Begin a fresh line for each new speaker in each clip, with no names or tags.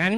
งั้น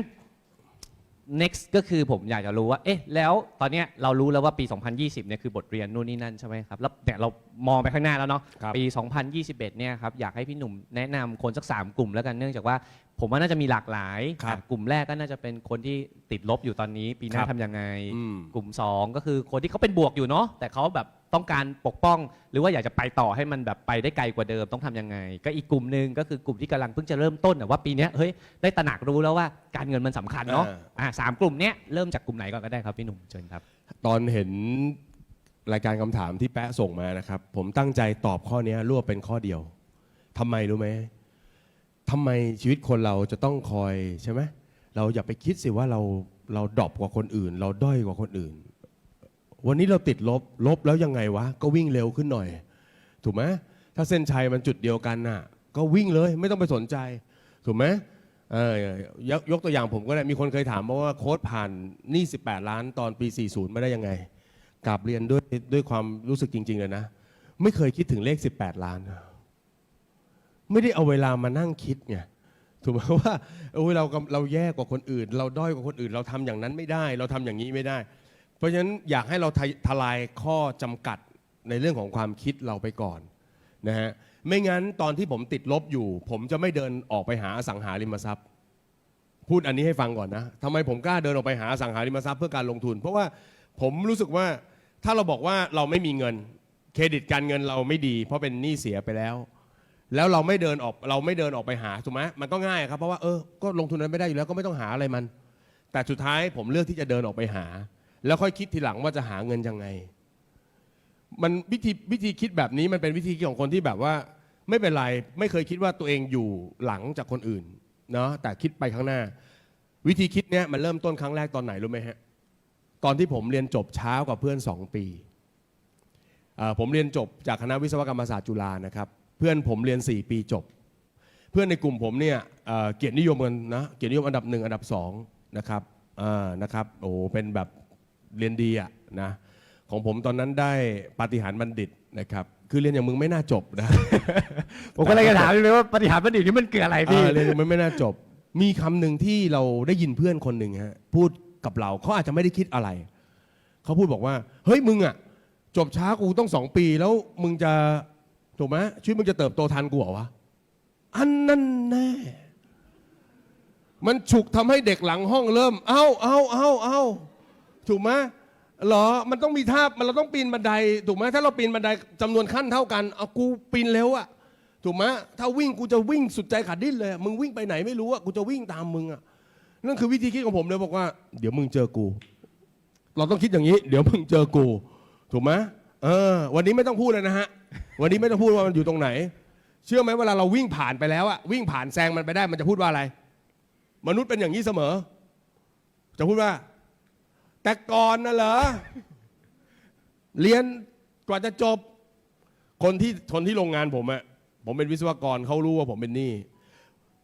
next ก็คือผมอยากจะรู้ว่า เอ๊ะ แล้วตอนเนี้ยเรารู้แล้วว่าปี 2020 เนี่ยคือบทเรียนนู่นนี่นั่นใช่ไหมครับ แล้วเนี่ยเรามองไปข้างหน้าแล้วเนาะ
ครับ
ปี 2021 เนี่ยครับ อยากให้พี่หนุ่มแนะนำคนสัก 3 กลุ่มแล้วกัน เนื่องจากว่าผมว่าน่าจะมีหลากหลาย
ครับ
อะกลุ่มแรกก็น่าจะเป็นคนที่ติดลบอยู่ตอนนี้ ปีหน้า
ครับ
ทำยังไง
อืม
กลุ่ม 2 ก็คือคนที่เขาเป็นบวกอยู่เนาะ แต่เขาแบบ ต้องการปกป้อง หรือว่าอยากจะไปต่อให้มันแบบไปได้ไกลกว่าเดิมต้องทำยังไง ก็อีกกลุ่มหนึ่งก็คือกลุ่มที่กำลังเพิ่งจะเริ่มต้นแต่ว่าปีเนี้ยเฮ้ยได้ตระหนักรู้แล้วว่าการเงินมันสำคัญเนาะ
อ่า
อ่าสามกลุ่มเนี้ยเริ่มจากกลุ่มไหนก่อนก็ได้ครับพี่หนุ่มเชิญครับ
ตอนเห็นรายการคำถามที่แป๊ะส่งมานะครับ ผมตั้งใจตอบข้อนี้รวบเป็นข้อเดียวทำไมรู้ไหมทำไมชีวิตคนเราจะต้องคอยใช่ไหมเราอย่าไปคิดสิว่าเราเราดรอปกว่าคนอื่น เราด้อยกว่าคนอื่น วันนี้เราติดลบ ลบแล้วยังไงวะ ก็วิ่งเร็วขึ้นหน่อย ถูกไหมถ้าเส้นชัยมันจุดเดียวกันน่ะ ก็วิ่งเลยไม่ต้องไปสนใจ ถูกไหมเออยกยกตัวอย่างผมก็ได้มีคนเคยถามมาว่าโค้ดผ่านหนี้18 ล้านตอนปี 40ม่ได้ยังไงกราบเรียนด้วยด้วยความรู้สึกจริง ๆ เลยนะ ไม่เคยคิดถึงเลข 18 ล้าน ไม่ได้เอาเวลามานั่งคิดไงถูกไหมว่าเออเราเราแย่กว่าคนอื่น เราด้อยกว่าคนอื่น เราทำอย่างนั้นไม่ได้ เราทำอย่างนี้ไม่ได้ เพราะฉะนั้นอยากให้เราททลายข้อจำกัดในเรื่องของความคิดเราไปก่อนนะฮะไม่งั้นตอนที่ผมติดลบอยู่ ผมจะไม่เดินออกไปหาอสังหาริมทรัพย์ พูดอันนี้ให้ฟังก่อนนะทำไมผมกล้าเดินออกไปหาอสังหาริมทรัพย์เพื่อการลงทุน เพราะว่าผมรู้สึกว่าถ้าเราบอกว่าเราไม่มีเงิน เครดิตการเงินเราไม่ดี เพราะเป็นหนี้เสียไปแล้ว แล้วเราไม่เดินออกเราไม่เดินออกไปหาถูกไหมมันก็ง่ายครับเพราะว่าเออก็ลงทุนนั้นไม่ได้อยู่แล้วก็ไม่ต้องหาอะไรมัน แต่สุดท้ายผมเลือกที่จะเดินออกไปหา แล้วค่อยคิดทีหลังว่าจะหาเงินยังไง มันวิธีวิธีคิดแบบนี้มันเป็นวิธีคิดของคนที่แบบว่า ไม่เป็นไรไม่เคยคิดว่าตัวเองอยู่หลังจากคนอื่นเนาะแต่คิดไปข้างหน้า วิธีคิดเนี้ยมันเริ่มต้นครั้งแรกตอนไหนรู้ไหมฮะตอนที่ผมเรียนจบเช้ากว่าเพื่อนสองปีผมเรียนจบจากคณะวิศวกรรมศาสตร์จุฬานะครับ เพื่อนผมเรียน 4 ปีจบ เพื่อนในกลุ่มผมเนี่ยเอ่อเกียรตินิยมกันนะเกียรตินิยมอันดับหนึ่งอันดับสองนะครับนะครับโอ้เป็นแบบ เรียนดีอะนะของผมตอนนั้นได้ปาฏิหาริย์บัณฑิตนะครับ คือเรียนอย่างมึงไม่น่าจบนะ
ผมก็เลยจะถามเลยว่าปฏิหารย์บัณฑิตนี่มันเกิดอะไรพี่
เออเรียนอย่างมันไม่น่าจบ มีคำหนึ่งที่เราได้ยินเพื่อนคนหนึ่งฮะพูดกับเราเขาอาจจะไม่ได้คิดอะไร เขาพูดบอกว่า เฮ้ยมึงอะจบช้ากูต้องสองปีแล้วมึงจะถูกไหมชีวิตมึงจะเติบโตทันกูเหรอวะอันนั้นแน่ มันฉุกทำให้เด็กหลังห้องเริ่ม เอ้าเอ้าเอ้าเอ้า ถูกไหมเหรอ มันต้องมีท่ามันเราต้องปีนบันได ถูกไหมถ้าเราปีนบันไดจำนวนขั้นเท่ากัน เอากูปีนเร็วอะถูกไหมถ้าวิ่งกูจะวิ่งสุดใจขาดดิ้นเลย มึงวิ่งไปไหนไม่รู้อะกูจะวิ่งตามมึงอะนั่นคือวิธีคิดของผมเลยบอกว่า เดี๋ยวมึงเจอกู เราต้องคิดอย่างนี้ เดี๋ยวมึงเจอกู ถูกไหมเออ วันนี้ไม่ต้องพูดเลยนะฮะ วันนี้ไม่ต้องพูดว่ามันอยู่ตรงไหน เชื่อไหมเวลาเราวิ่งผ่านไปแล้วอะวิ่งผ่านแซงมันไปได้ มันจะพูดว่าอะไร มนุษย์เป็นอย่างนี้เสมอ จะพูดว่า แต่ก่อนน่ะเหรอ เรียนกว่าจะจบ คนที่คนที่โรงงานผมอะผมเป็นวิศวกรเขารู้ว่าผมเป็นหนี้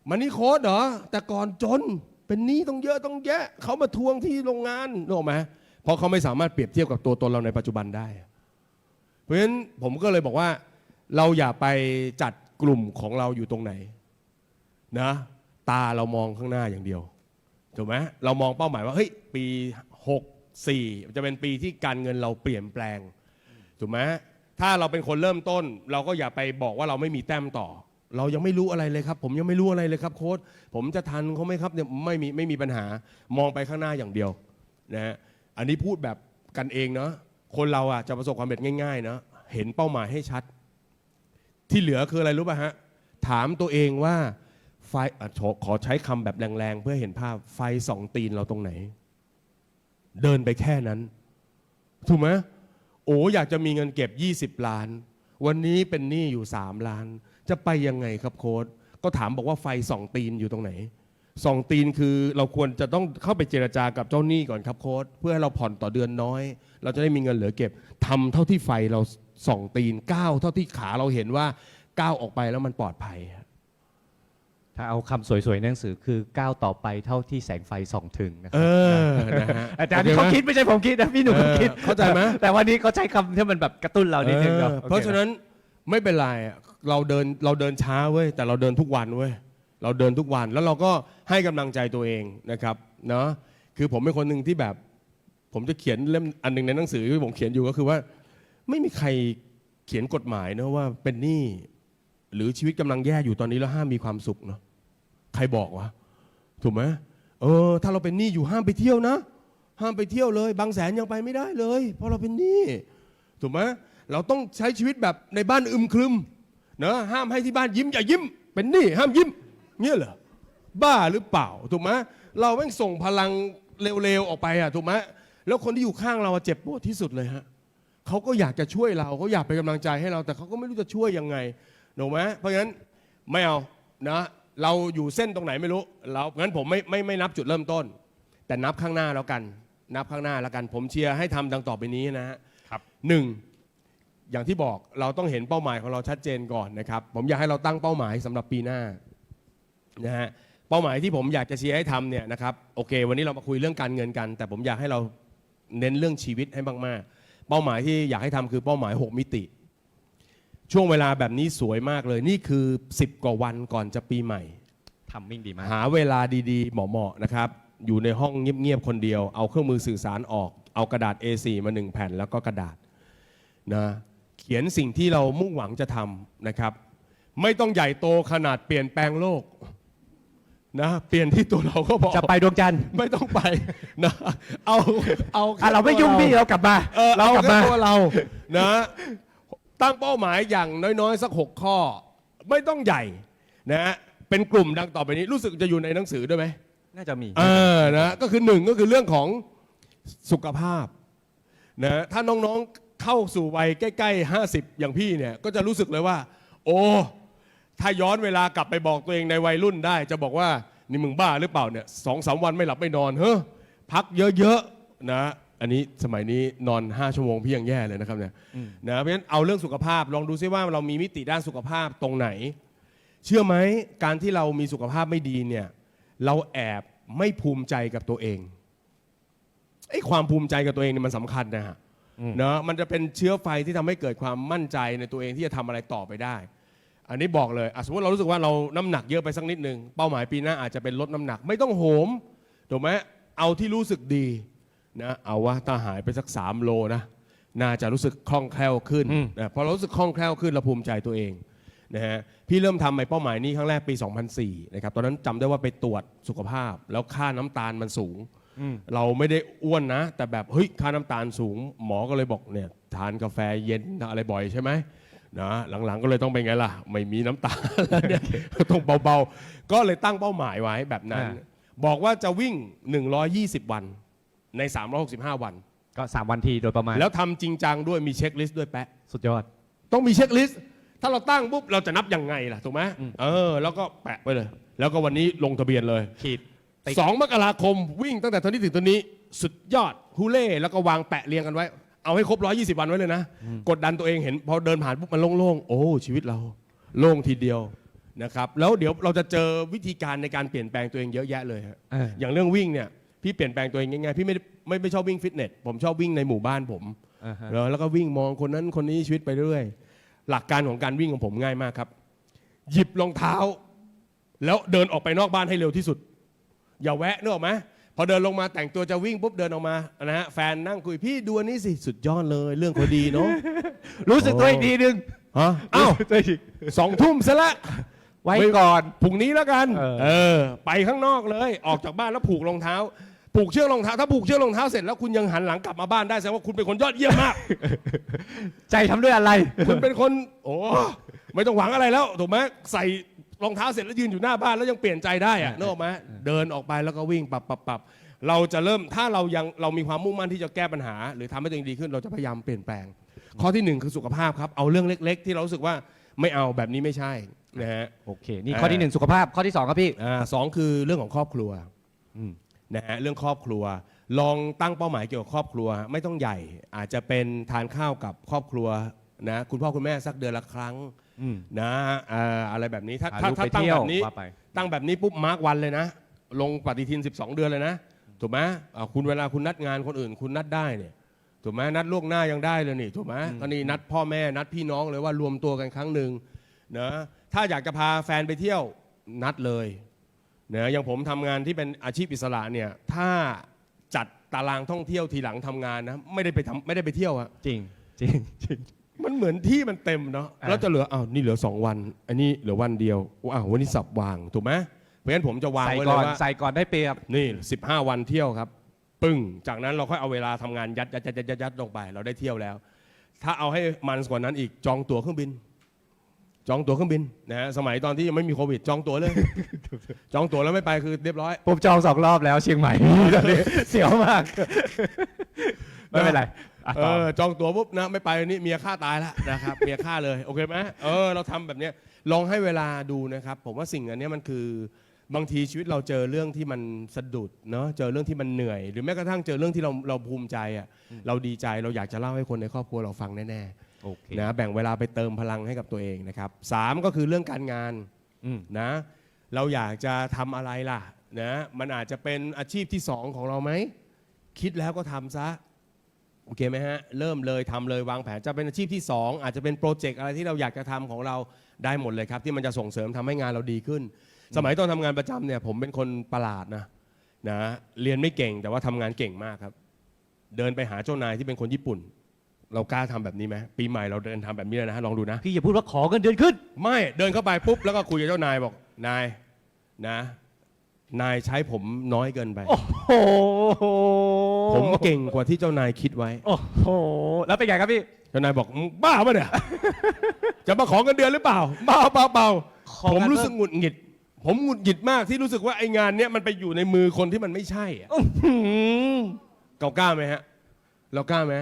มันนี่โค้ดเหรอ แต่ก่อนจนเป็นหนี้ต้องเยอะต้องแยะเขามาทวงที่โรงงานนึกออกไหมเพราะเขาไม่สามารถเปรียบเทียบกับตัวตนเราในปัจจุบันได้ เพราะฉะนั้นผมก็เลยบอกว่า เราอย่าไปจัดกลุ่มของเราอยู่ตรงไหนนะ ตาเรามองข้างหน้าอย่างเดียวถูกไหมเรามองเป้าหมายว่าเฮ้ยปี 6 4 จะเป็นปีที่การเงินเราเปลี่ยนแปลงถูกไหมถ้าเราเป็นคนเริ่มต้น เราก็อย่าไปบอกว่าเราไม่มีแต้มต่อ เรายังไม่รู้อะไรเลยครับ ผมยังไม่รู้อะไรเลยครับโค้ดผมจะทันเขาไหมครับเนี่ยไม่มีไม่มีปัญหามองไปข้างหน้าอย่างเดียวนะฮะอันนี้พูดแบบกันเองเนาะคนเราอะจะประสบความสำเร็จง่ายๆเนาะเห็นเป้าหมายให้ชัด ที่เหลือคืออะไรรู้ป่ะฮะถามตัวเองว่าไฟขอขอใช้คำแบบแรงๆ เพื่อเห็นภาพไฟสองตีนเราตรงไหน เดินไปแค่นั้น ถูกไหมโอ้อยากจะมีเงินเก็บ 20 ล้าน วันนี้เป็นหนี้อยู่ 3 ล้าน จะไปยังไงครับโค้ดก็ถามบอกว่าไฟสองตีนอยู่ตรงไหนสองตีนคือเราควรจะต้องเข้าไปเจรจากับเจ้าหนี้ก่อนครับโค้ดเพื่อให้เราผ่อนต่อเดือนน้อย เราจะได้มีเงินเหลือเก็บทำเท่าที่ไฟเราสองตีนก้าวเท่าที่ขาเราเห็นว่าก้าวออกไปแล้วมันปลอดภัย
ถ้าเอาคำสวยๆในหนังสือคือก้าวต่อไปเท่าที่แสงไฟส่องถึงนะค
เอ
รับ
อนะฮะ
อาจารย์ที่เขาคิดไม่ใช่ผมคิดนะพี่หนุ่ม
เออ
คิด
เข้าใจไหม
แต่วันนี้เขาใช้คำที่มันแบบกระตุ้นเรานิดนึง
เอ
เนาะ
อ
โอค
เพราะฉะนั้นไม่เป็นไรอะเราเดินเราเดินช้าเว้ยแต่เราเดินทุกวันเว้ยเราเดินทุกวันแล้วเราก็ให้กำลังใจตัวเองนะครับเนาะคือผมเป็นคนหนึ่งที่แบบ ผมจะเขียนเล่มอันหนึ่งในหนังสือที่ผมเขียนอยู่ก็คือว่า ไม่มีใครเขียนกฎหมายนะว่าเป็นหนี้ หรือชีวิตกำลังแย่อยู่ตอนนี้แล้วห้ามมีความสุขเนาะใครบอกวะถูกไหมเออ ถ้าเราเป็นหนี้อยู่ห้ามไปเที่ยวนะ ห้ามไปเที่ยวเลย บางแสนยังไปไม่ได้เลย เพราะเราเป็นหนี้ถูกไหมเราต้องใช้ชีวิตแบบในบ้านอึมครึมเนอะห้ามให้ที่บ้านยิ้มอย่ายิ้ม เป็นหนี้ห้ามยิ้มเนี่ยเหรอบ้าหรือเปล่าถูกไหมเราแม่งส่งพลังเร็วๆออกไปอะถูกไหมแล้วคนที่อยู่ข้างเราเจ็บปวดที่สุดเลยฮะเขาก็อยากจะช่วยเราเขาอยากเป็นกำลังใจให้เรา แต่เขาก็ไม่รู้จะช่วยยังไง ถูกไหมเพราะฉะนั้นไม่เอานะเราอยู่เส้นตรงไหนไม่รู้เรางั้นผมไม่ไม่ไม่นับจุดเริ่มต้น แต่นับข้างหน้าแล้วกัน นับข้างหน้าแล้วกัน ผมเชียร์ให้ทำดังต่อไปนี้นะฮะ
ครับ
หนึ่งอย่างที่บอกเราต้องเห็นเป้าหมายของเราชัดเจนก่อนนะครับ ผมอยากให้เราตั้งเป้าหมายสำหรับปีหน้านะฮะเป้าหมายที่ผมอยากจะเชียร์ให้ทำเนี่ยนะครับโอเค วันนี้เรามาคุยเรื่องการเงินกัน แต่ผมอยากให้เราเน้นเรื่องชีวิตให้มากๆ เป้าหมายที่อยากให้ทำคือเป้าหมาย 6 มิติ ช่วงเวลาแบบนี้สวยมากเลย นี่คือ 10 กว่าวันก่อนจะปีใหม่
ทำมิ่งดีมาก
หาเวลาดีๆ เหมาะๆนะครับ อยู่ในห้องเงียบๆคนเดียว เอาเครื่องมือสื่อสารออก เอากระดาษ A4 มาหนึ่งแผ่นแล้วก็กระดาษนะเขียนสิ่งที่เรามุ่งหวังจะทำนะครับ ไม่ต้องใหญ่โตขนาดเปลี่ยนแปลงโลกนะเปลี่ยนที่ตัวเราก็พอ
จะไปดวงจันทร์
ไม่ต้องไปนะเอาเอาแค่
อะเราไม่ยุ่งพี่เรากลับมา
เออ
เรา
เอา
กลับ
แค่
มา
ตัวเรานะ ตั้งเป้าหมายอย่างน้อยๆ สักหกข้อ ไม่ต้องใหญ่นะเป็นกลุ่มดังต่อไปนี้รู้สึกจะอยู่ในหนังสือด้วยไหม
น่าจะมี
เออนะก็คือหนึ่งก็คือเรื่องของสุขภาพนะถ้าน้องๆเข้าสู่วัยใกล้ๆ 50 อย่างพี่เนี่ยก็จะรู้สึกเลยว่า โอ้ถ้าย้อนเวลากลับไปบอกตัวเองในวัยรุ่นได้ จะบอกว่านี่มึงบ้าหรือเปล่าเนี่ยสองสามวันไม่หลับไม่นอนเฮ้อพักเยอะๆนะ อันนี้สมัยนี้นอน 5 ชั่วโมงพี่ยังแย่เลยนะครับเนี่ยนะเพราะฉะนั้นเอาเรื่องสุขภาพลองดูซิว่าเรามีมิติด้านสุขภาพตรงไหน เชื่อไหมการที่เรามีสุขภาพไม่ดีเนี่ยเราแอบไม่ภูมิใจกับตัวเองไอ้ความภูมิใจกับตัวเองเนี่ยมันสำคัญนะฮะ
อืม
เนอะมันจะเป็นเชื้อไฟที่ทำให้เกิดความมั่นใจในตัวเองที่จะทำอะไรต่อไปได้ อันนี้บอกเลยอะสมมติเรารู้สึกว่าเราน้ำหนักเยอะไปสักนิดนึงเป้าหมายปีหน้าอาจจะเป็นลดน้ำหนักไม่ต้องโหมถูกไหมเอาที่รู้สึกดี นะเอาว่าถ้าหายไปสัก 3 โลนะน่าจะรู้สึกคล่องแคล่วขึ้น
อืม
นะพอเรารู้สึกคล่องแคล่วขึ้นเราภูมิใจตัวเองนะฮะพี่เริ่มทำไอ้เป้าหมายนี้ครั้งแรกปี 2004นะครับตอนนั้นจำได้ว่าไปตรวจสุขภาพ แล้วค่าน้ำตาลมันสูง
อืม
เราไม่ได้อ้วนนะ แต่แบบเฮ้ยค่าน้ำตาลสูง หมอก็เลยบอกเนี่ยทานกาแฟเย็นอะไรบ่อยใช่ไหมนะหลังๆก็เลยต้องเป็นไงล่ะ ไม่มีน้ำตาลแล้วเนี่ยต้องเบาๆ ก็เลยตั้งเป้าหมายไว้แบบนั้น
อ่า
บอกว่าจะวิ่ง 120 วัน ใน 365 วัน
ก็สามวันทีโดยประมาณ
แล้วทำจริงจังด้วยมีเช็คลิสต์ด้วยแปะ
สุดยอด
ต้องมีเช็คลิสต์ ถ้าเราตั้งปุ๊บเราจะนับยังไงล่ะ ถูกไหม
อืม
เออ แล้วก็แปะไปเลย แล้วก็วันนี้ลงทะเบียนเลย
ขีดติ๊ก
สองมกราคมวิ่งตั้งแต่ตอนนี้ถึงตอนนี้ สุดยอดฮูเล่แล้วก็วางแปะเรียงกันไว้ เอาให้ครบ 120 วันไว้เลยนะ กดดันตัวเองเห็น พอเดินผ่านปุ๊บมันโล่งๆ โอ้ชีวิตเรา โล่งทีเดียวนะครับ แล้วเดี๋ยวเราจะเจอวิธีการในการเปลี่ยนแปลงตัวเองเยอะแยะเลยฮะ
เออ
อย่างเรื่องวิ่งเนี่ย พี่เปลี่ยนแปลงตัวเองง่ายๆพี่ไม่ได้ไม่ไม่ชอบวิ่งฟิตเนสผมชอบวิ่งในหมู่บ้านผม
อ่าฮะ
แล้วแล้วก็วิ่งมองคนนั้นคนนี้ชีวิตไปเรื่อยหลักการของการวิ่งของผมง่ายมากครับ หยิบรองเท้า แล้วเดินออกไปนอกบ้านให้เร็วที่สุด อย่าแวะนึกออกไหมพอเดินลงมาแต่งตัวจะวิ่งปุ๊บเดินออกมานะฮะแฟนนั่งคุยพี่ดูอันนี้สิสุดยอดเลยเรื่องเขาดีเนาะ
รู้สึกตัวอีกทีนึง
ฮะอ้าว
รู้สึกตัวอีก
สองทุ่มซะละ
ไว้ก่อน
พรุ่งนี้แล้วกัน
เออ
เออ ไปข้างนอกเลย ออกจากบ้านแล้วผูกรองเท้า ผูกเชือกรองเท้าถ้าผูกเชือกรองเท้าเสร็จแล้วคุณยังหันหลังกลับมาบ้านได้แสดงว่าคุณเป็นคนยอดเยี่ยมมาก
ใจทำด้วยอะไร
คุณเป็นคนโอ้ไม่ต้องหวังอะไรแล้วถูกไหมใส่รองเท้าเสร็จแล้วยืนอยู่หน้าบ้านแล้วยังเปลี่ยนใจได้อะ
เออ
นึกออกไหมเดินออกไปแล้วก็วิ่งปับปับปับเราจะเริ่มถ้าเรายังเรามีความมุ่งมั่นที่จะแก้ปัญหา หรือทำให้ตัวเองดีขึ้นเราจะพยายามเปลี่ยนแปลง ข้อที่หนึ่งคือสุขภาพครับเอาเรื่องเล็ก ๆ ที่เรารู้สึกว่าไม่เอาแบบนี้ไม่ใช่นะฮะ
โอเคนี่ข้อที่หนึ่งสุขภาพข้อที่สองครับพี่
อ่าสองคือเรื่องของครอบครัว
อืม
นะฮะเรื่องครอบครัว ลองตั้งเป้าหมายเกี่ยวกับครอบครัว ไม่ต้องใหญ่ อาจจะเป็นทานข้าวกับครอบครัวนะคุณพ่อคุณแม่สักเดือนละครั้ง
อืม
นะอ่าอะไรแบบนี้ถ้า
พา
ถ้า
ลูก
ถ้า
ไป
ตั้ง
เที่ย
แบ
ว
บนี้
ว่าไป
ตั้งแบบนี้ปุ๊บมาร์กวันเลยนะ ลงปฏิทิน 12 เดือนเลยนะ ถูกไหมอ่าคุณเวลาคุณนัดงานคนอื่น คุณนัดได้เนี่ยถูกไหมนัดล่วงหน้ายังได้เลยนี่ถูกไหมก็นี่นัดพ่อแม่นัดพี่น้องเลยว่ารวมตัวกันครั้งหนึ่งนะถ้าอยากจะพาแฟนไปเที่ยวนัดเลย นะอย่างผมทำงานที่เป็นอาชีพอิสระเนี่ยถ้าจัดตารางท่องเที่ยวทีหลังทำงานนะไม่ได้ไปทำไม่ได้ไปเที่ยวอะ
จริงจริงจริง
มันเหมือนที่มันเต็มเนาะ
อ่า
แล้วจะเหลืออ้าวนี่เหลือสองวัน อันนี้เหลือวันเดียวอ้าววันนี้สับวางถูกไหมเพราะฉะนั้นผมจะวาง
ใส่
ไว้เล
ก่อยน
ว่า
ใส่ก่อนได้เปรียบ
นี่ 15 วันเที่ยวครับ ปึ้ง จากนั้นเราค่อยเอาเวลาทำงานยัดยัดยัดยัดยัดยัดลงไป เราได้เที่ยวแล้ว ถ้าเอาให้มันกว่านั้นอีกจองตั๋วเครื่องบิน จองตั๋วเครื่องบินนะฮะสมัยตอนที่ยังไม่มีโควิด จองตั๋วเลย จองตั๋วแล้วไม่ไปคือเรียบร้อย
ผมจองสองรอบแล้วเชียงใหม่ ตอนนี้เสียวมาก ไม่เป็นไรอะ
เอ
ต่อ
อจองตั๋วปุ๊บนะไม่ไปนี่เมียฆ่าตายแล้วนะครับ เมียฆ่าเลยโอเคไหมเออเราทำแบบเนี้ยลองให้เวลาดูนะครับ ผมว่าสิ่งอันเนี้ยมันคือบางทีชีวิตเราเจอเรื่องที่มันสะดุดเนาะเจอเรื่องที่มันเหนื่อย หรือแม้กระทั่งเจอเรื่องที่เราเราภูมิใจอะเราดีใจเราอยากจะเล่าให้คนในครอบครัวเราฟังแน่
โอเค
ๆนะแบ่งเวลาไปเติมพลังให้กับตัวเองนะครับสามก็คือเรื่องการงาน
อืม
นะเราอยากจะทำอะไรล่ะนะมันอาจจะเป็นอาชีพที่สองของเราไหม คิดแล้วก็ทำซะ โอเคไหมฮะ เริ่มเลยทำเลยวางแผนจะเป็นอาชีพที่ 2 อาจจะเป็นโปรเจกต์อะไรที่เราอยากจะทำของเราได้หมดเลยครับ ที่มันจะส่งเสริมทำให้งานเราดีขึ้น สมัยตอนทำงานประจำเนี่ยผมเป็นคนประหลาดนะนะเรียนไม่เก่งแต่ว่าทำงานเก่งมากครับ เดินไปหาเจ้านายที่เป็นคนญี่ปุ่น เรากล้าทำแบบนี้ไหมปีใหม่เราเดินทำแบบนี้เลยนะฮะลองดูนะ
พี่อย่าพูดว่าขอเงินเดือนขึ้น
ไม่เดินเข้าไปปุ๊บแล้วก็คุยกับเจ้านายบอกนายนะ นายใช้ผมน้อยเกินไป
โอ้โห
ผมเก่งกว่าที่เจ้านายคิดไว้
โอ้โห แล้วเป็นไงครับพี่
เจ้านายบอกมึงบ้าปะเนี่ย จะมาขอเงินเดือนหรือเปล่าบ้าเปล่าเปล่า
ขอ
ผม
งาน
รู้สึกหงุดหงิด ผมหงุดหงิดมากที่รู้สึกว่าไอ้งานเนี้ยมันไปอยู่ในมือคนที่มันไม่ใช่อะ
หืม
เรากล้าไหมฮะ เรากล้าไหม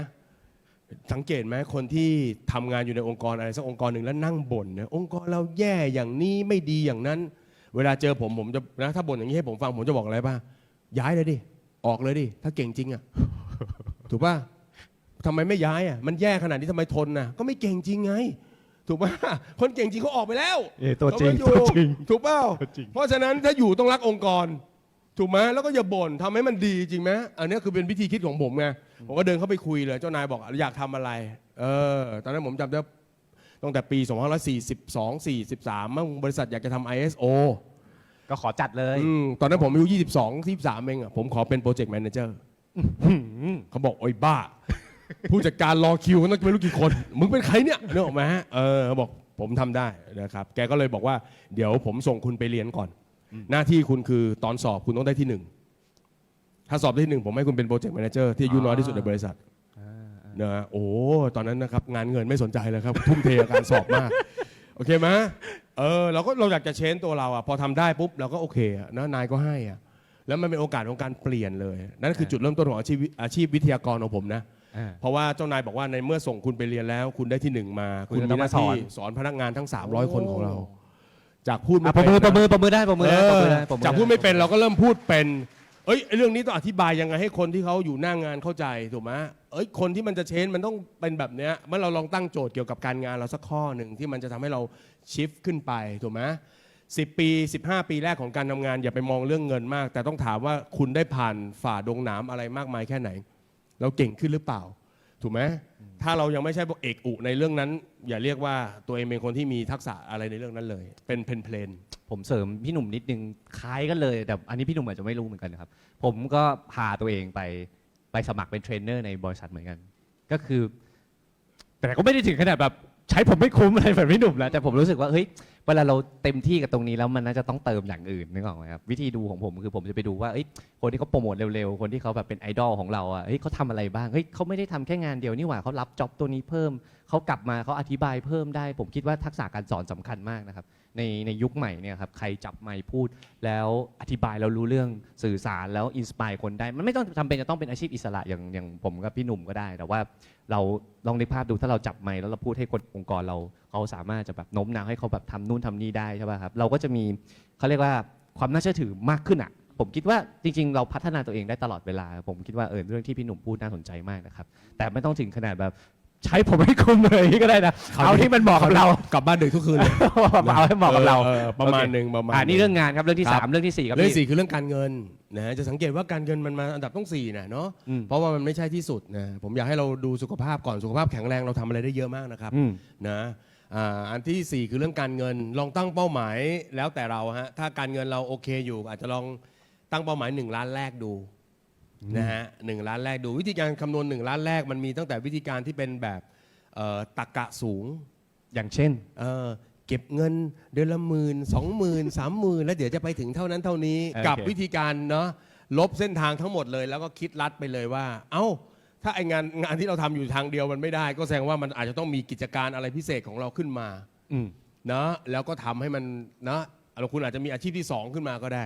สังเกตไหมคนที่ทำงานอยู่ในองค์กรอะไรสักองค์กรหนึ่งแล้วนั่งบ่นเนี่ยองค์กรเราแย่อย่างนี้ไม่ดีอย่างนั้น เวลาเจอผมผมจะนะถ้าบ่นอย่างนี้ให้ผมฟังผมจะบอกอะไรป่ะย้ายเลยดิออกเลยดิถ้าเก่งจริงอะถูกป่ะทำไมไม่ย้ายอะมันแย่ขนาดนี้ทำไมทนน่ะก็ไม่เก่งจริงไง ถูกป่ะคนเก่งจริงเขาออกไปแล้ว
เอ้ยตัวจริง
เขาไม่อยู่
ตัวจริง
ถูกเปล่า
ตัวจริง
เพราะฉะนั้นถ้าอยู่ต้องรักองค์กร ถูกไหมแล้วก็อย่าบ่นทำให้มันดีจริงไหมอันนี้คือเป็นวิธีคิดของผมไง ผมก็เดินเข้าไปคุยเลย เจ้านายบอกอยากทำอะไร เออ ตอนนั้นผมจำได้ตั้งแต่ปี 2542 43มั่งบริษัทอยากจะทำ ISO
ก็ขอจัดเลย
อืมตอนนั้นผมอายุ 22 23 เองอะผมขอเป็นโปรเจกต์แมเนเจอร์
หืม
เขาบอก โอ้ยบ้า ผู้จัดการรอคิวต้องไม่รู้กี่คน มึงเป็นใครเนี่ยเนกออกไหมฮะ เออเขาบอกผมทำได้นะครับ แกก็เลยบอกว่า เดี๋ยวผมส่งคุณไปเรียนก่อน หน้าที่คุณคือตอนสอบคุณต้องได้ที่หนึ่ง ถ้าสอบได้ที่หนึ่งผมให้คุณเป็นโปรเจกต์แมเนเจอร์ที่อายุน้อยที่สุดในบริษัทนะฮะโอ้ตอนนั้นนะครับงานเงินไม่สนใจเลยครับ ทุ่มเทกับการสอบมาก โอเคไหมเออเราก็เราอยากจะเชนตัวเราอะพอทำได้ปุ๊บเราก็โอเคอะนะนายก็ให้อะแล้วมันเป็นโอกาสของการเปลี่ยนเลย นั่นคือจุดเริ่มต้นของอาชีพอาชีพวิทยากรของผมนะ
อ่า
เพราะว่าเจ้านายบอกว่าในเมื่อส่งคุณไปเรียนแล้ว คุณได้ที่หนึ่งมา
คุ
คุณณ
จะต้
มี
อง
ห
มา
น้าที่
สอน
สอนพนักงานทั้ง 300 คนของเรา จากพูด
อะ
ไม่
ปรบมือป
เป็
ร
น
บมือปรบมือได้ปรบมือ
เอ
ได้ปรบ
อ
มือได้ปรบมือ
จาก
ได้
พูดไม่เป็นเราก็เริ่มพูดเป็น เอ้ยเรื่องนี้ต้องอธิบายยังไงให้คนที่เขาอยู่หน้างานเข้าใจถูกไหมเอ้ยคนที่มันจะเชนมันต้องเป็นแบบเนี้ยเมื่อเราลองตั้งโจทย์เกี่ยวกับการงานเราสักข้อหนึ่งที่มันจะทำให้เราชิฟขึ้นไปถูกไหมสิปี 15 ปีแรกของการทำงานอย่าไปมองเรื่องเงินมาก แต่ต้องถามว่าคุณได้ผ่านฝ่าดงหนามอะไรมากมายแค่ไหน เราเก่งขึ้นหรือเปล่า ถูกไหมถ้าเรายังไม่ใช่พวกเอกอุในเรื่องนั้น อย่าเรียกว่าตัวเองเป็นคนที่มีทักษะอะไรในเรื่องนั้นเลย เป็นเพลนเพลน
ผมเสริมพี่หนุ่มนิดนึงคล้ายกันเลย แต่อันนี้พี่หนุ่มอาจจะไม่รู้เหมือนกันนะครับ ผมก็พาตัวเองไปไปสมัครเป็นเทรนเนอร์ในบริษัทเหมือนกัน ก็คือ แต่ก็ไม่ได้ถึงขนาดแบบใช้ผมไม่คุ้มอะไรแบบพี่หนุ่มนะแต่ผมรู้สึกว่าเฮ้ย เวลาเราเต็มที่กับตรงนี้แล้วมันน่าจะต้องเติมอย่างอื่นนึกออกไหมครับวิธีดูของผมคือผมจะไปดูว่าเอ้ยคนที่เขาโปรโมทเร็วๆ คนที่เขาแบบเป็นไอดอลของเราอะเฮ้ยเขาทำอะไรบ้างเฮ้ยเขาไม่ได้ทำแค่งานเดียวนี่หว่าเขารับจ็อบตัวนี้เพิ่มเขากลับมาเขาอธิบายเพิ่มได้ ผมคิดว่าทักษะการสอนสำคัญมากนะครับ ในในยุคใหม่เนี่ยครับใครจับไมค์พูด แล้วอธิบายแล้วรู้เรื่องสื่อสารแล้วอินสปายคนได้ มันไม่ต้องจำเป็นจะต้องเป็นอาชีพอิสระอย่างอย่างผมกับพี่หนุ่มก็ได้ แต่ว่าเราลองนึกภาพดูถ้าเราจับไมค์แล้วเราพูดให้คนองค์กรเราเขาสามารถจะแบบโน้มน้าวให้เขาแบบทำนู่นทำนี่ได้ใช่ป่ะครับเราก็จะมีเขาเรียกว่าความน่าเชื่อถือมากขึ้นอะผมคิดว่าจริงๆ เราพัฒนาตัวเองได้ตลอดเวลา ผมคิดว่าเออเรื่องที่พี่หนุ่มพูดน่าสนใจมากนะครับ แต่ไม่ต้องถึงขนาดแบบ ใช้ผมให้คุ้มเลยก็ได้นะเอาที่มันเหมาะกับเรา
กลับบ้านดึกทุกคืนเลย
เอาให้เหมาะกับเรา
ออประมาณหนึ่งประมาณ
อ่านี่
ห
เรื่องงานครับเรื่องที่
ครับ
สามเรื่องที่สี่ครับ
เรื่อง
พี่
สี่คือเรื่องการเงินนะจะสังเกตว่าการเงินมันมาอันดับต้องสี่นะเนาะ
อืม
เพราะว่ามันไม่ใช่ที่สุดนะผมอยากให้เราดูสุขภาพก่อนสุขภาพแข็งแรงเราทำอะไรได้เยอะมากนะครับ
อืม
นะอ่าอันที่ 4 คือเรื่องการเงินลองตั้งเป้าหมายแล้วแต่เราฮะถ้าการเงินเราโอเคอยู่ อาจจะลองตั้งเป้าหมาย 1 ล้านแรกดู นะฮะหนึ่งล้านแรกดูวิธีการคำนวณ1ล้านแรกมันมีตั้งแต่วิธีการที่เป็นแบบเอ่อตรกกะสูง
อย่างเช่น
เออเก็บเงินเดือนละหมื่นสองหมื่นสามหมื่นแล้วเดี๋ยวจะไปถึงเท่านั้นเท่านี้
โอเค
กับวิธีการเนาะลบเส้นทางทั้งหมดเลยแล้วก็คิดลัดไปเลยว่า เอ้า ถ้าไองานงานที่เราทำอยู่ทางเดียวมันไม่ได้ ก็แสดงว่ามันอาจจะต้องมีกิจการอะไรพิเศษของเราขึ้นมา
อืม
เนาะแล้วก็ทำให้มันเนาะเราคุณอาจจะมีอาชีพที่สองขึ้นมาก็ได้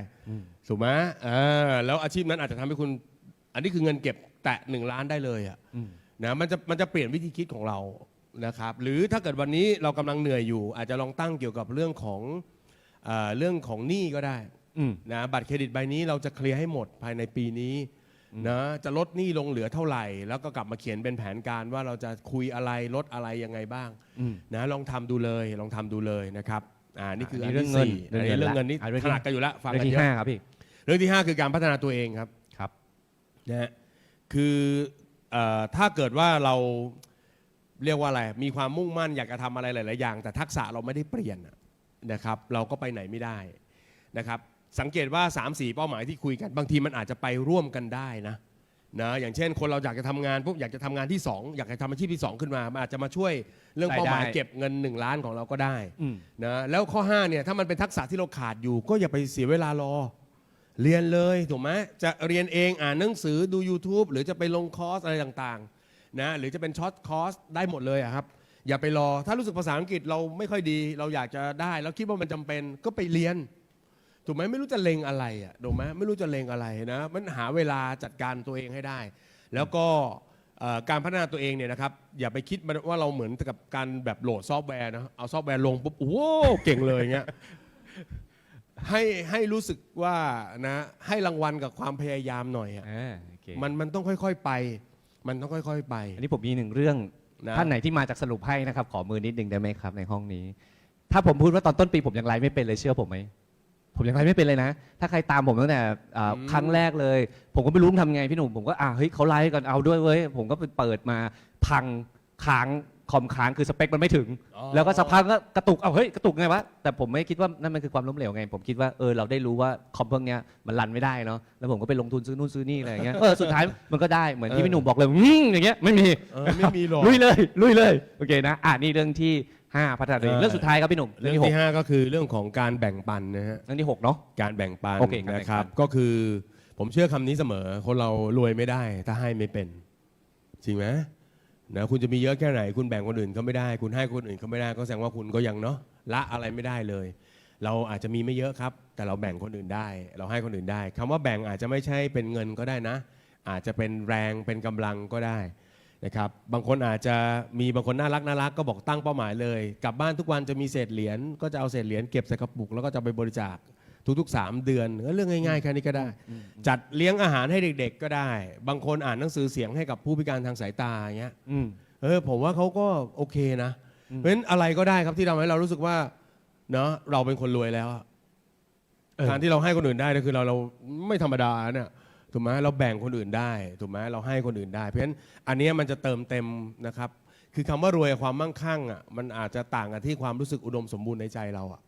ถูกไหมเออแล้วอาชีพนั้นอาจจะทำให้คุณ อันนี้คือเงินเก็บแตะหนึ่งล้านได้เลยอะ
อืม
นะมันจะมันจะเปลี่ยนวิธีคิดของเรานะครับ หรือถ้าเกิดวันนี้เรากำลังเหนื่อยอยู่ อาจจะลองตั้งเกี่ยวกับเรื่องของเออเรื่องของหนี้ก็ได้
อืม
นะบัตรเครดิตใบนี้เราจะเคลียร์ให้หมดภายในปีนี้นะจะลดหนี้ลงเหลือเท่าไหร่ แล้วก็กลับมาเขียนเป็นแผนการว่าเราจะคุยอะไรลดอะไรยังไงบ้าง
อืม
นะลองทำดูเลยลองทำดูเลยนะครับอ่านี่คือ
อั
อั
น
น
นี้
ที่
เรื่องเงิน
สี่อันนี้
เรื่
เรื่
อ
องง
เงิ
เงิ
น
นนี่
อะเรื่องที่
ถนัดกันอยู่แล้วฟัง
เรื่อ
กัน
งที่
เยอะ
ห้าครับพี่
เรื่องที่ 5 คือการพัฒนาตัวเองครับ
ครับ
นะฮะคือเออถ้าเกิดว่าเราเรียกว่าอะไร มีความมุ่งมั่นอยากจะทำอะไรหลาย ๆ อย่าง แต่ทักษะเราไม่ได้เปลี่ยนอะนะครับ เราก็ไปไหนไม่ได้นะครับ สังเกตว่า 3 4 เป้าหมายที่คุยกัน บางทีมันอาจจะไปร่วมกันได้นะนะอย่างเช่น คนเราอยากจะทำงานปุ๊บอยากจะทำงานที่ 2 อยากจะทำอาชีพที่ 2 ขึ้นมามันอาจจะมาช่วยเรื่องเป้าหมาย
ได้
เก็บเงิน 1 ล้านของเราก็ได้
อืม
นะแล้วข้อ5เนี่ยถ้ามันเป็นทักษะที่เราขาดอยู่ ก็อย่าไปเสียเวลารอ เรียนเลยถูกไหมจะเรียนเองอ่านหนังสือดู YouTube หรือจะไปลงคอร์สอะไรต่างๆนะหรือจะเป็นช็อตคอร์สได้หมดเลยอะครับ อย่าไปรอ ถ้ารู้สึกภาษาอังกฤษเราไม่ค่อยดี เราอยากจะได้ แล้วคิดว่ามันจำเป็นก็ไปเรียนถูกไหมไม่รู้จะเลงอะไรอะถูกไหมไม่รู้จะเลงอะไรนะมันหาเวลาจัดการตัวเองให้ได้ แล้วก็การพัฒนาตัวเองเนี่ยนะครับอย่าไปคิดว่าเราเหมือนกับการแบบโหลดซอฟต์แวร์นะเอาซอฟต์แวร์ลงปุ๊บโอ้โหเก่งเลยอย่างเงี้ย ให้ให้รู้สึกว่านะให้รางวัลกับความพยายามหน่อยอะ
อ่าโอเค
มันมันต้องค่อยๆไป มันต้องค่อยๆไป
อันนี้ผมมีหนึ่งเรื่อง
นะ
ท่านไหนที่มาจากสรุปให้นะครับ ขอมือนิดนึงได้ไหมครับในห้องนี้ ถ้าผมพูดว่าตอนต้นปีผมยังไลฟ์ไม่เป็นเลยเชื่อผมไหม ผมยังไลฟ์ไม่เป็นเลยนะ ถ้าใครตามผมตั้งแต่อ่าครั้งแรกเลย ผมก็ไม่รู้ทำไงพี่หนุ่ม ผมก็อ่าเฮ้ยเขาไลฟ์กันเอาด้วยเว้ย ผมก็ไปเปิดมาพังค้าง คอมค้างคือสเปคมันไม่ถึง
อ๋อ
แล้วก็สักพักก็กระตุกเอาเฮ้ยกระตุกไงวะแต่ผมไม่คิดว่านั่นมันคือความล้มเหลวไง ผมคิดว่าเออเราได้รู้ว่าคอมพวกเนี้ยมันรันไม่ได้เนาะแล้วผมก็ไปลงทุนซื้อนู่นซื้อนี่อะไรอย่างเงี้ยเออสุดท้ายมันก็ได้เหมือนที่พี่หนุ่มบอกเลยอืมอย่างเงี้ยไม่มี
เออไม่มีหรอก
ลุยเลยลุยเลยโอเคนะอ่านี่เรื่องที่5พัฒนาตัวเอง
เออ
เรื่องสุดท้ายครับพี่หนุ่มเรื่
เรื่
อ
องง
ที่
ที่5ก็คือเรื่องของการแบ่งปันนะฮะ
6เรื่องที่6เนาะ
การแบ่งปัน
โอเคการแบ่งปัน
นะครับ ก็คือผมเชื่อคำนี้เสมอ คนเรารวยไม่ได้ ถ้าให้ไม่เป็น จริงไหม นะคุณจะมีเยอะแค่ไหน คุณแบ่งคนอื่นเขาไม่ได้ คุณให้คนอื่นเขาไม่ได้ ก็แสดงว่าคุณก็ยังเนาะละอะไรไม่ได้เลย เราอาจจะมีไม่เยอะครับ แต่เราแบ่งคนอื่นได้ เราให้คนอื่นได้คำว่าแบ่งอาจจะไม่ใช่เป็นเงินก็ได้นะ อาจจะเป็นแรงเป็นกำลังก็ได้นะครับบางคนอาจจะมีบางคนน่ารักน่ารักก็บอกตั้งเป้าหมายเลย กลับบ้านทุกวันจะมีเศษเหรียญก็จะเอาเศษเหรียญเก็บใส่กระปุกแล้วก็จะไปบริจาค ทุกๆ 3 เดือนก็เรื่องง่ายๆแค่นี้ก็ได้ จัดเลี้ยงอาหารให้เด็ก ๆ ก็ได้ บางคนอ่านหนังสือเสียงให้กับผู้พิการทางสายตาอย่างเงี้ย
อืม
เออผมว่าเขาก็โอเคนะ
อืม
เพราะฉะนั้นอะไรก็ได้ครับที่ทำให้เรารู้สึกว่าเนาะเราเป็นคนรวยแล้วอะ
เออ
การที่เราให้คนอื่นได้เนี่ยคือเราเราไม่ธรรมดาเนี่ยถูกไหมเราแบ่งคนอื่นได้ถูกไหมเราให้คนอื่นได้ เพราะฉะนั้นอันเนี้ยมันจะเติมเต็มนะครับ คือคำว่ารวยกับความมั่งคั่งอะมันอาจจะต่างกันที่ความรู้สึกอุดมสมบูรณ์ในใจเราอะ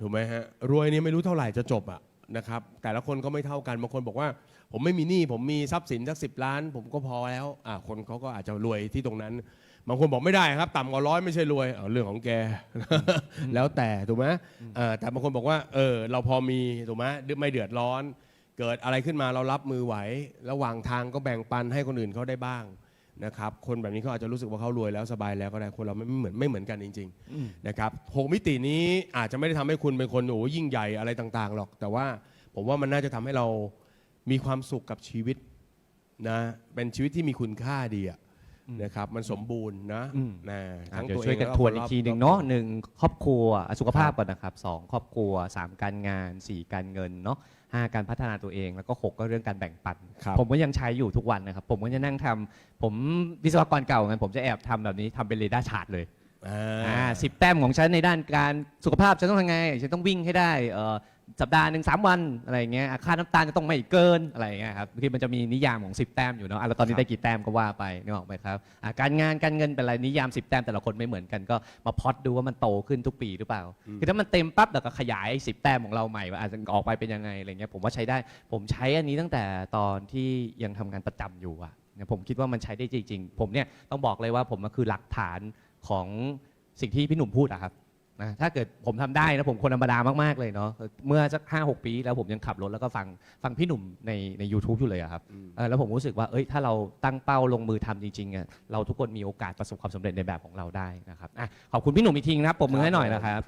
ถูกไหมฮะรวยนี่ไม่รู้เท่าไหร่จะจบอะนะครับแต่ละคนก็ไม่เท่ากันบางคนบอกว่า ผมไม่มีหนี้ผมมีทรัพย์สินสักสิบล้าน ผมก็พอแล้วอ่าคนเขาก็อาจจะรวยที่ตรงนั้น บางคนบอกไม่ได้ครับ ต่ำกว่าร้อยไม่ใช่รวยเอาเรื่องของแก แล้วแต่ถูกไหมเออแต่บางคนบอกว่าเออเราพอมีถูกไหมไม่เดือดร้อน เกิดอะไรขึ้นมาเรารับมือไหว ระหว่างทางก็แบ่งปันให้คนอื่นเขาได้บ้าง นะครับคนแบบนี้เขาอาจจะรู้สึกว่าเขารวยแล้วสบายแล้วก็ได้คนเราไม่เหมือนไม่เหมือนกันจริง
อืม
ๆนะครับหกมิตินี้อาจจะไม่ได้ทำให้คุณเป็นคนโอ้ยิ่งใหญ่อะไรต่างๆหรอก แต่ว่าผมว่ามันน่าจะทำให้เรามีความสุขกับชีวิตนะเป็นชีวิตที่มีคุณค่าดีอะนะครับมันสมบูรณ์นะ
อืม
นะ
อะ
ทั้ง
เดี๋ย
ตัว
ว
เอ
ช่วย
ง
กัน
แล้ว
ทวน
ค
อี
ร
ก
บ
ทีหนึ่ง
รอบ
เนาะหนึ่งครอบครัวอะสุขภาพ
ครับ
ก่อนนะครับสองครอบครัวสามการงานสี่การเงินเนาะ ห้าการพัฒนาตัวเอง แล้วก็หกก็เรื่องการแบ่งปัน
ครับ
ผมก็ยังใช้อยู่ทุกวันนะครับ ผมก็จะนั่งทำผมวิศวกรเก่าไงผมจะแอบทำแบบนี้ทำเป็นเรดาร์ชาร์ตเลย
อ่า
อ่าสิบแต้มของฉันในด้านการสุขภาพฉันต้องทำไง ฉันต้องวิ่งให้ได้เอ่อ สัปดาห์หนึ่งสามวันอะไรอย่างเงี้ยอะค่าน้ำตาลจะต้องไม่เกินอะไรอย่างเงี้ยครับบางทีมันจะมีนิยามของ 10 แต้มอยู่เนาะอะแล้วตอนนี้ได้กี่แต้มก็ว่าไปนึกออกไหมครับอะการงานการเงินเป็นอะไรนิยาม 10 แต้มแต่ละคนไม่เหมือนกันก็มาพล็อดดูว่ามันโตขึ้นทุกปีหรือเปล่า คือถ้ามันเต็มปั๊บเราก็ขยายสิบแต้มของเราใหม่ว่าอาจจะออกไปเป็นยังไงอะไรเงี้ยผมว่าใช้ได้ ผมใช้อันนี้ตั้งแต่ตอนที่ยังทำงานประจำอยู่อะเนี่ยผมคิดว่ามันใช้ได้จริงๆผมเนี่ยต้องบอกเลยว่าผมมันคือหลักฐานของสิ่งที่พี่หนุ่มพูดอะครับ นะถ้าเกิดผมทำได้นะผมคนธรรมดามาก ๆ เลยเนาะเมื่อสักห้าหกปี แล้วผมยังขับรถแล้วก็ฟังฟังพี่หนุ่มในใน u t u b e อยู่เลยอะครับเออแล้วผมรู้สึกว่าเอ้ยถ้าเราตั้งเป้าลงมือทำจริงๆอะเราทุกคนมีโอกาสประสบความสำเร็จในแบบของเราได้นะครับอะขอบคุณพี่หนุ่มอีกทีนะครับปรบมือให้หน่อยนะครับ